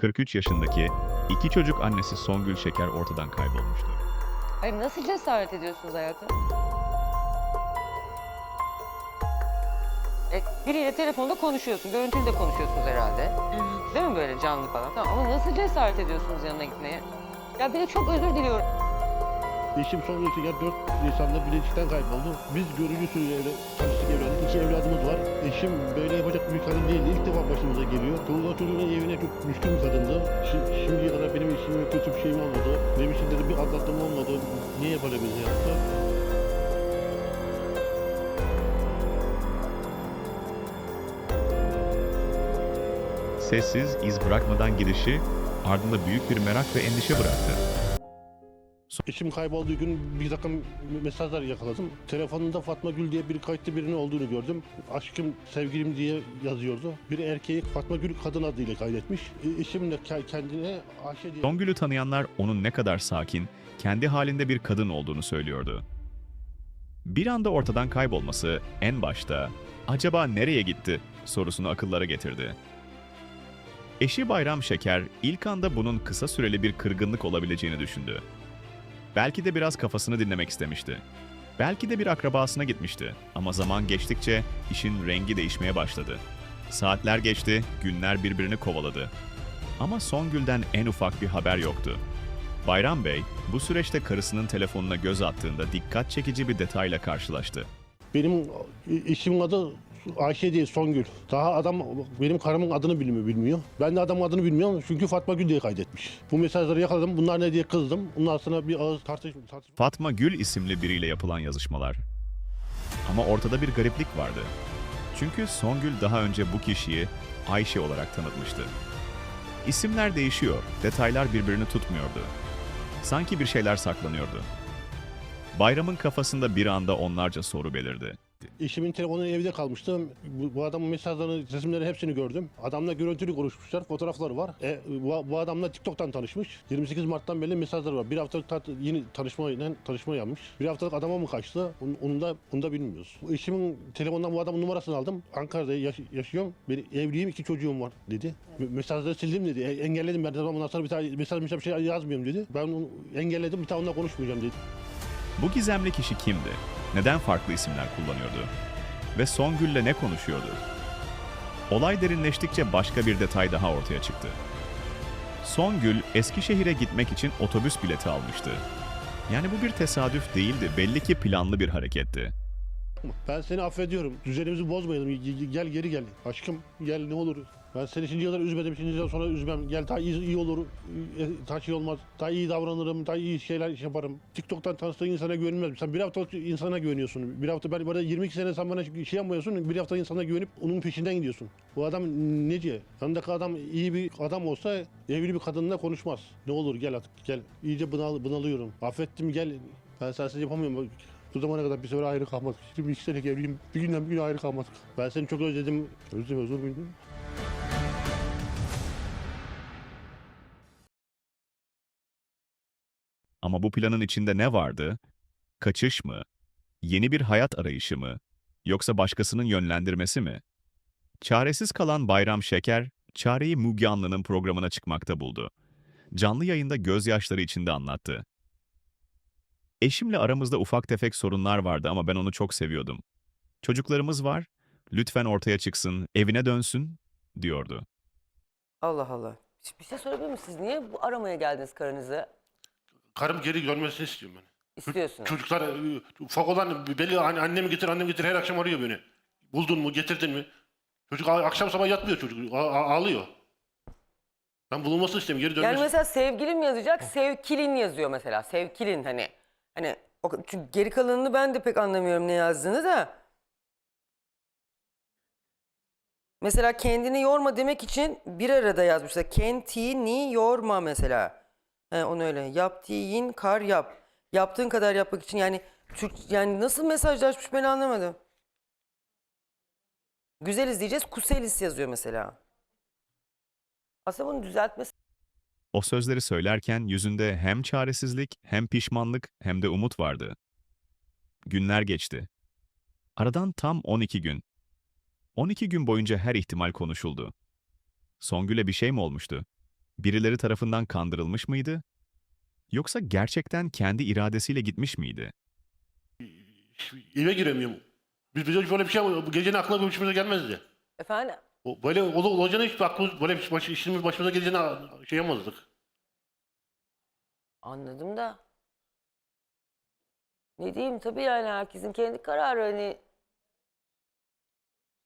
43 yaşındaki iki çocuk annesi Songül Şeker ortadan kaybolmuştu. Hayır nasıl cesaret ediyorsunuz hayatım? E, biriyle telefonda konuşuyorsun, görüntülü de konuşuyorsunuz herhalde. Değil mi böyle canlı falan? Tamam ama nasıl cesaret ediyorsunuz yanına gitmeye? Ya bir de çok özür diliyorum. Eşim son yaşıyken 4 Nisan'da bilinçten kayboldu. Biz görücü usulüyle tanıştık evlendik. İki evladımız var. Eşim böyle yapacak bir kadın değildi. İlk defa başımıza geliyor. Çoluğuna çocuğuna evine çok düşkün bir kadındı. Şi- şimdiye kadar benim eşime kötü bir şeyim olmadı. Benim için dedi bir aldatma olmadı. Niye böyle bizi yaptı? Sessiz, iz bırakmadan gidişi ardında büyük bir merak ve endişe bıraktı. Eşim kaybolduğu gün bir takım mesajlar yakaladım. Telefonunda Fatma Gül diye bir kayıtlı birinin olduğunu gördüm. Aşkım, sevgilim diye yazıyordu. Bir erkeği Fatma Gül kadın adıyla kaydetmiş. E, ke- kendine Ayşe diye... Songül'ü tanıyanlar onun ne kadar sakin, kendi halinde bir kadın olduğunu söylüyordu. Bir anda ortadan kaybolması en başta acaba nereye gitti sorusunu akıllara getirdi. Eşi Bayram Şeker ilk anda bunun kısa süreli bir kırgınlık olabileceğini düşündü. Belki de biraz kafasını dinlemek istemişti. Belki de bir akrabasına gitmişti ama zaman geçtikçe işin rengi değişmeye başladı. Saatler geçti, günler birbirini kovaladı. Ama Songül'den en ufak bir haber yoktu. Bayram Bey, bu süreçte karısının telefonuna göz attığında dikkat çekici bir detayla karşılaştı. Benim eşimin adı Ayşe değil Songül. Daha adam benim karımın adını bilmiyor. bilmiyor. Ben de adamın adını bilmiyorum çünkü Fatma Gül diye kaydetmiş. Bu mesajları yakaladım. Bunlar ne diye kızdım. Ondan sonra bir ağız tartışma. tartışma. Fatma Gül isimli biriyle yapılan yazışmalar. Ama ortada bir gariplik vardı. Çünkü Songül daha önce bu kişiyi Ayşe olarak tanıtmıştı. İsimler değişiyor, detaylar birbirini tutmuyordu. Sanki bir şeyler saklanıyordu. Bayramın kafasında bir anda onlarca soru belirdi. Eşimin telefonu evde kalmıştı. Bu, bu adamın mesajlarını, resimleri hepsini gördüm. Adamla görüntülü konuşmuşlar. Fotoğrafları var. E, bu, bu adamla TikTok'tan tanışmış. 28 Mart'tan beri mesajları var. Bir haftalık tat, yeni tanışmayla tanışma yapmış. Bir haftalık adama mı kaçtı? Onu, onu da onu da bilmiyoruz. Eşimin telefonundan bu adamın numarasını aldım. Ankara'da yaş- yaşıyorum. Ben evliyim, iki çocuğum var dedi. Me- Mesajları sildim dedi. E, engelledim ben. Bundan sonra bir tane mesaj bir şey yazmıyorum dedi. Ben onu engelledim. Bir tane onunla konuşmayacağım dedi. Bu gizemli kişi kimdi? Neden farklı isimler kullanıyordu? Ve Songül'le ne konuşuyordu? Olay derinleştikçe başka bir detay daha ortaya çıktı. Songül Eskişehir'e gitmek için otobüs bileti almıştı. Yani bu bir tesadüf değildi, belli ki planlı bir hareketti. Ben seni affediyorum. Düzenimizi bozmayalım. Ge- ge- Gel geri gel. Aşkım gel ne olur. Ben seni şimdiye kadar üzmedim. Şimdiden sonra üzmem. Gel daha iyi, iyi olur. E, Daha şey olmaz. Daha iyi davranırım. Daha iyi şeyler yaparım. TikTok'tan tanıştığın insana güvenilmez. Sen bir hafta insana güveniyorsun. Bir hafta ben burada 22 sene sen bana şey yapmıyorsun. Bir hafta insana güvenip onun peşinden gidiyorsun. Bu adam nece? Yanındaki adam iyi bir adam olsa evli bir kadınla konuşmaz. Ne olur gel artık gel. İyice bunal, bunalıyorum. Affettim gel. Ben sensiz yapamıyorum. Bu zamana kadar bir sefer ayrı kalmadık. Şimdi iki senelik evliyim. Bir günden bir gün ayrı kalmadık. Ben seni çok özledim. Özledim özür müydün? Ama bu planın içinde ne vardı? Kaçış mı? Yeni bir hayat arayışı mı? Yoksa başkasının yönlendirmesi mi? Çaresiz kalan Bayram Şeker, çareyi Müge Anlı'nın programına çıkmakta buldu. Canlı yayında gözyaşları içinde anlattı. Eşimle aramızda ufak tefek sorunlar vardı ama ben onu çok seviyordum. Çocuklarımız var, lütfen ortaya çıksın, evine dönsün, diyordu. Allah Allah. Bir şey sorabilir miyim? Siz niye bu aramaya geldiniz karınızı? Karım geri dönmesini istiyorum ben. İstiyorsunuz. Çocuklar e, ufak olan belli anne- annemi getir annemi getir her akşam arıyor beni. Buldun mu getirdin mi? Çocuk a- akşam sabah yatmıyor çocuk a- a- ağlıyor. Ben bulunmasını istiyorum geri dönmesi. Yani mesela sevgilim yazacak, sevkilin yazıyor mesela. Sevkilin hani. Hani o, çünkü geri kalanını ben de pek anlamıyorum ne yazdığını da. Mesela kendini yorma demek için bir arada yazmışlar. Kendini yorma mesela. He, onu öyle. Yaptığın kar yap. Yaptığın kadar yapmak için yani Türk yani nasıl mesajlaşmış ben anlamadım. Güzeliz diyeceğiz. Kuselis yazıyor mesela. Aslında bunu düzeltmesi O sözleri söylerken yüzünde hem çaresizlik, hem pişmanlık, hem de umut vardı. Günler geçti. Aradan tam 12 gün. 12 gün boyunca her ihtimal konuşuldu. Songül'e bir şey mi olmuştu? birileri tarafından kandırılmış mıydı? Yoksa gerçekten kendi iradesiyle gitmiş miydi? Eve giremiyorum. Biz bize böyle bir şey bu gecenin aklına bir işimize gelmezdi. Efendim? O, böyle ol, olacağını hiç aklımız böyle bir baş, işimiz başımıza geleceğini şey yapmazdık. Anladım da. Ne diyeyim tabii yani herkesin kendi kararı hani.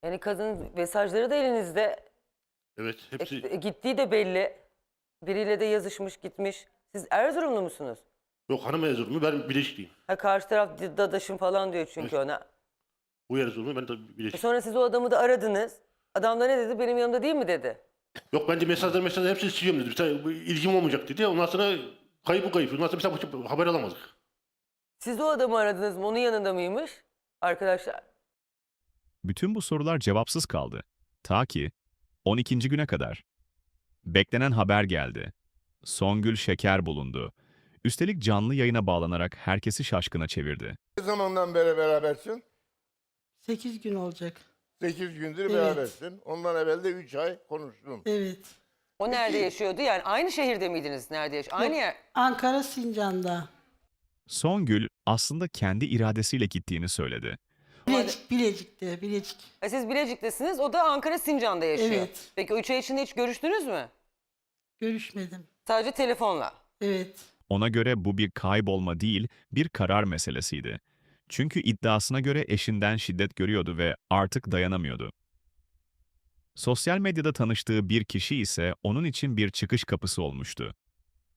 Yani kadının mesajları da elinizde. Evet hepsi. e, gittiği de belli. Biriyle de yazışmış gitmiş. Siz Erzurumlu musunuz? Yok hanım Erzurumlu ben Bileşikliyim. Ha karşı taraf dadaşım falan diyor çünkü ona. Bu Erzurumlu ben de E Bileşik. sonra siz o adamı da aradınız. Adam da ne dedi? Benim yanımda değil mi dedi. Yok bence mesajlar mesajlar hepsini siliyorum dedi. Bir tane bu ilgim olmayacak dedi. Ondan sonra kayıp bu kayıp. Ondan sonra bir tane haber alamadık. Siz o adamı aradınız mı? Onun yanında mıymış? Arkadaşlar. Bütün bu sorular cevapsız kaldı. Ta ki 12. güne kadar. Beklenen haber geldi. Songül Şeker bulundu. Üstelik canlı yayına bağlanarak herkesi şaşkına çevirdi. Ne zamandan beri berabersin? 8 gün olacak. 8 gündür Evet. berabersin. Ondan evvel de 3 ay konuştun. Evet. O nerede yaşıyordu? Yani aynı şehirde miydiniz? Nerede yaş? Aynı yer. Ankara Sincan'da. Songül aslında kendi iradesiyle gittiğini söyledi. Bilecik, Bilecik'te, Bilecik. E siz Bilecik'tesiniz. O da Ankara Sincan'da yaşıyor. Evet. Peki o üç ay içinde hiç görüştünüz mü? Görüşmedim. Sadece telefonla. Evet. Ona göre bu bir kaybolma değil, bir karar meselesiydi. Çünkü iddiasına göre eşinden şiddet görüyordu ve artık dayanamıyordu. Sosyal medyada tanıştığı bir kişi ise onun için bir çıkış kapısı olmuştu.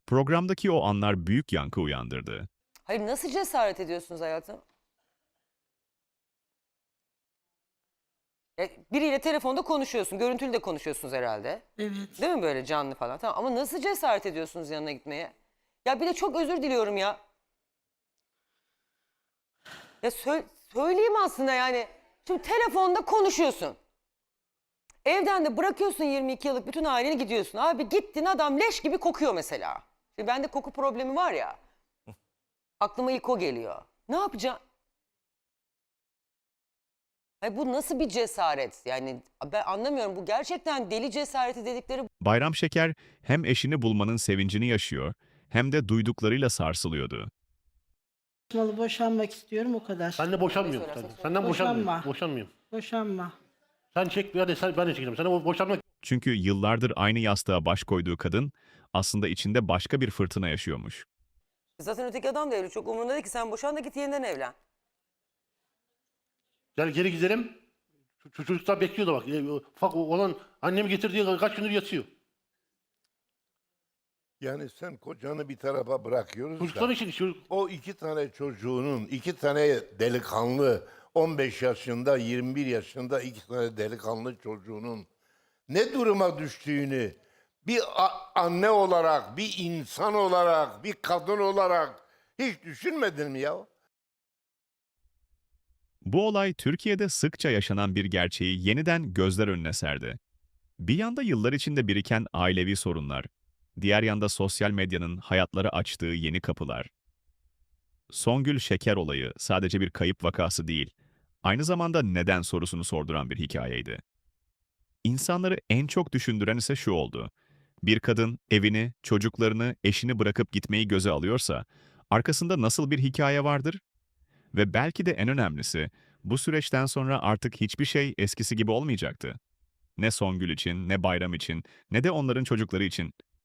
Programdaki o anlar büyük yankı uyandırdı. Hayır nasıl cesaret ediyorsunuz hayatım? E, biriyle telefonda konuşuyorsun. Görüntülü de konuşuyorsunuz herhalde. Evet. Değil mi böyle canlı falan? Tamam ama nasıl cesaret ediyorsunuz yanına gitmeye? Ya bir de çok özür diliyorum ya. Ya sö- söyleyeyim aslında yani. Şimdi telefonda konuşuyorsun. Evden de bırakıyorsun 22 yıllık bütün aileni gidiyorsun. Abi gittin adam leş gibi kokuyor mesela. Şimdi bende koku problemi var ya. Aklıma ilk o geliyor. Ne yapacağım? Ay bu nasıl bir cesaret? Yani ben anlamıyorum. Bu gerçekten deli cesareti dedikleri Bayram Şeker hem eşini bulmanın sevincini yaşıyor hem de duyduklarıyla sarsılıyordu. Boşanmalı boşanmak istiyorum o kadar. Ben de boşanmıyorum. Senden, senden boşanmıyorum. Boşanma. Boşanmıyorum. Boşanma. Sen çek hadi sen, ben de çekeceğim. Sen o boşanmak Çünkü yıllardır aynı yastığa baş koyduğu kadın aslında içinde başka bir fırtına yaşıyormuş. Zaten öteki adam da öyle çok umurunda değil ki sen boşan da git yeniden evlen. Gel geri gidelim. Çocuklar bekliyor da bak. E, Ufak olan annemi getirdiği kaç gündür yatıyor. Yani sen kocanı bir tarafa bırakıyoruz Çocuklar da için şu, o iki tane çocuğunun, iki tane delikanlı, 15 yaşında, 21 yaşında iki tane delikanlı çocuğunun ne duruma düştüğünü bir anne olarak, bir insan olarak, bir kadın olarak hiç düşünmedin mi ya? Bu olay Türkiye'de sıkça yaşanan bir gerçeği yeniden gözler önüne serdi. Bir yanda yıllar içinde biriken ailevi sorunlar, diğer yanda sosyal medyanın hayatları açtığı yeni kapılar. Songül Şeker olayı sadece bir kayıp vakası değil, aynı zamanda neden sorusunu sorduran bir hikayeydi. İnsanları en çok düşündüren ise şu oldu. Bir kadın evini, çocuklarını, eşini bırakıp gitmeyi göze alıyorsa, arkasında nasıl bir hikaye vardır? Ve belki de en önemlisi, bu süreçten sonra artık hiçbir şey eskisi gibi olmayacaktı. Ne Songül için, ne Bayram için, ne de onların çocukları için.